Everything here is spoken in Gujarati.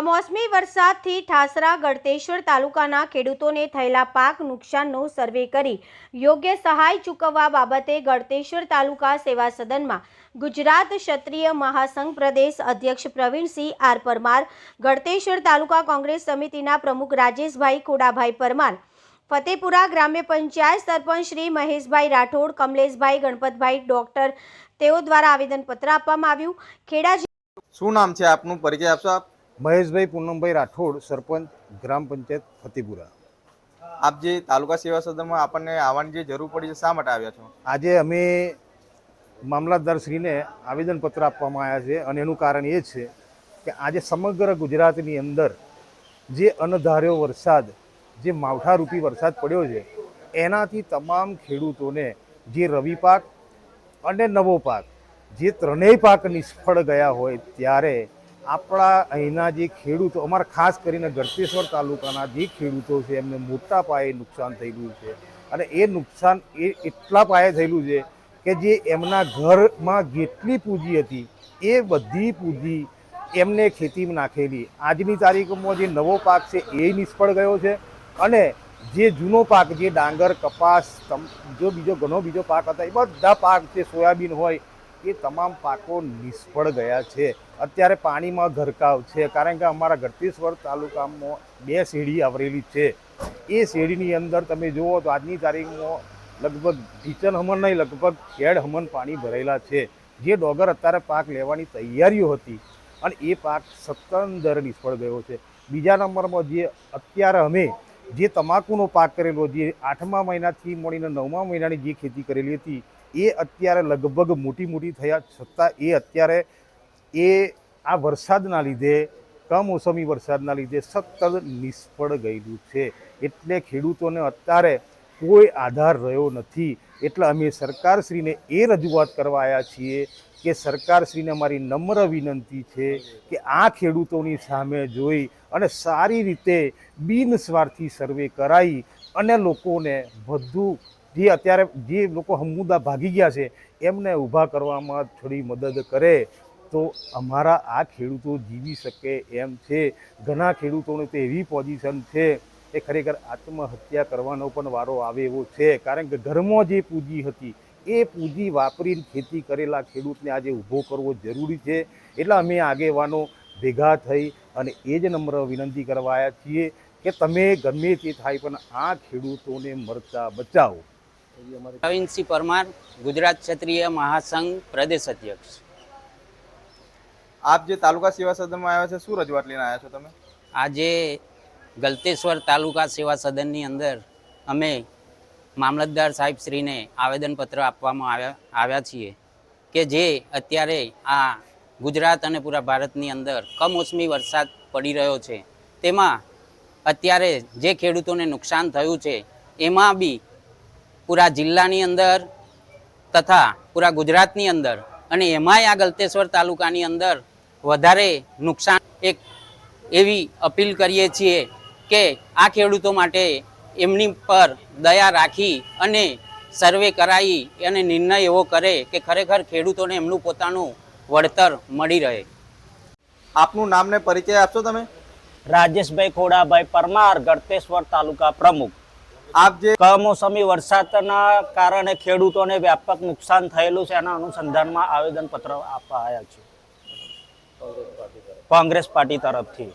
કમોસમી વરસાદથી ઠાસરા, ગળતેશ્વર તાલુકાના ખેડૂતોને થયેલા પાક નુકસાનનો સર્વે કરી યોગ્ય સહાય ચૂકવવા બાબતે ગળતેશ્વર તાલુકા સેવા સદનમાં ગુજરાત ક્ષત્રિય મહાસંઘ પ્રદેશ અધ્યક્ષ પ્રવીણસિંહ આર પરમાર, ગળતેશ્વર તાલુકા કોંગ્રેસ સમિતિના પ્રમુખ રાજેશભાઈ કોડાભાઈ પરમાર, ફતેપુરા ગ્રામ્ય પંચાયત સરપંચ શ્રી મહેશભાઈ રાઠોડ, કમલેશભાઈ, ગણપતભાઈ, ડોક્ટર, તેઓ દ્વારા આવેદનપત્ર આપવામાં આવ્યું. ખેડા શું નામ છે આપનું? પરિચય આપશો આપ? મહેશભાઈ પૂનમભાઈ રાઠોડ સરપંચ ગ્રામ પંચાયત ફતેપુરા. આપ જે તાલુકા સેવા સદનમાં આપણને આવવાની જે જરૂર પડી છે શા માટે આવ્યા છો? આજે અમે મામલતદારશ્રીને આવેદનપત્ર આપવામાં આવ્યા છે અને એનું કારણ એ છે કે આજે સમગ્ર ગુજરાતની અંદર જે અનધાર્યો વરસાદ જે માવઠારૂપી વરસાદ પડ્યો છે એનાથી તમામ ખેડૂતોને જે રવિ પાક અને નવો પાક જે ત્રણેય પાક નિષ્ફળ ગયા હોય ત્યારે આપણા અહીંના જે ખેડૂતો, અમારા ખાસ કરીને ગળતેશ્વર તાલુકાના જે ખેડૂતો છે, એમને મોટા પાયે નુકસાન થયેલું છે. અને એ નુકસાન એ એટલા પાયે થયેલું છે કે જે એમના ઘરમાં જેટલી પૂંજી હતી, એ બધી પૂંજી એમને ખેતીમાં નાખેલી. આજની તારીખમાં જે નવો પાક છે, એ નિષ્ફળ ગયો છે. અને જે જૂનો પાક, જે ડાંગર, કપાસ જો બીજો ઘણો બીજો પાક હતા, એ બધા પાક છે સોયાબીન હોય એ તમામ પાકો નિષ્ફળ ગયા છે. અત્યારે પાણીમાં ગરકાવ છે. કારણ કે અમારા ગળતેશ્વર તાલુકામાં બે શેરડી આવરેલી છે. એ શેરડીની અંદર તમે જુઓ તો આજની તારીખમાં લગભગ ઢીચન હમણ નહીં, લગભગ ખેડ હમણ પાણી ભરેલા છે. જે ડોગર અત્યારે પાક લેવાની તૈયારીઓ હતી અને એ પાક સત્તંદર નિષ્ફળ ગયો છે. બીજા નંબરમાં જે અત્યારે અમે જે તમાકુનો પાક કરેલો, જે આઠમા મહિનાથી મળીને નવમા મહિનાની જે ખેતી કરેલી હતી એ અત્યારે લગભગ મોટી મોટી થયા છતાં એ અત્યારે એ આ વરસાદના લીધે, કમોસમી વરસાદના લીધે સતત નિષ્ફળ ગયેલું છે. એટલે ખેડૂતોને અત્યારે કોઈ આધાર રહ્યો નથી. એટલે અમે સરકારશ્રીને એ રજૂઆત કરવા આવ્યા છીએ કે સરકારશ્રીને મારી નમ્ર વિનંતી છે કે આ ખેડૂતોની સામે જોઈ અને સારી રીતે બિનસ્વાર્થી સર્વે કરાવી અને લોકોને વધુ જે અત્યારે જે લોકો હમુદા ભાગી ગયા છે, એમને ઊભા કરવામાં થોડી મદદ કરે તો અમારા આ ખેડૂતો જીવી શકે એમ છે. ઘણા ખેડૂતોને તો એવી પોઝિશન છે એ ખરેખર આત્મહત્યા કરવાનો પણ વારો આવે એવો છે. કારણ કે ઘરમાં જે પૂંજી હતી, એ પૂંજી વાપરીને ખેતી કરેલા ખેડૂતને આજે ઊભો કરવો જરૂરી છે. એટલે અમે આગેવાનો ભેગા થઈ અને એ જ નમ્ર વિનંતી કરવા આવ્યા છીએ કે તમે ગમે તે થાય પણ આ ખેડૂતોને મરતા બચાવો. પ્રવીણસિંહ પરમાર ગુજરાત ક્ષત્રિય મહાસંઘ પ્રદેશ અધ્યક્ષ. આપ જે તાલુકા સેવા સદનમાં આવ્યા છે શું રજૂઆત લઈને આવ્યા છો તમે? આજે ગલતેશ્વર તાલુકા સેવા સદનની અંદર અમે મામલતદાર સાહેબશ્રીને આવેદનપત્ર આપવામાં આવ્યા આવ્યા છીએ કે જે અત્યારે આ ગુજરાત અને પૂરા ભારતની અંદર કમોસમી વરસાદ પડી રહ્યો છે. તેમાં અત્યારે જે ખેડૂતોને નુકસાન થયું છે એમાં બી પૂરા જિલ્લાની અંદર તથા પૂરા ગુજરાતની અંદર અને એમાંય આ ગલતેશ્વર તાલુકાની અંદર વધારે નુકસાન એક એવી અપીલ કરીએ છીએ કે આ ખેડૂતો માટે એમની પર દયા રાખી અને સર્વે કરાવી અને નિર્ણય એવો કરે કે ખરેખર ખેડૂતોને એમનું પોતાનું વળતર મળી રહે. આપનું નામને પરિચય આપશો તમે? રાજેશભાઈ ખોડાભાઈ પરમાર ગળતેશ્વર તાલુકા પ્રમુખ. આપ જે કમોસમી વરસાદના કારણે ખેડૂતોને વ્યાપક નુકસાન થયેલું છે, એના અનુસંધાનમાં આવેદનપત્ર આપવા આવ્યા છે. કોંગ્રેસ પાર્ટી તરફથી.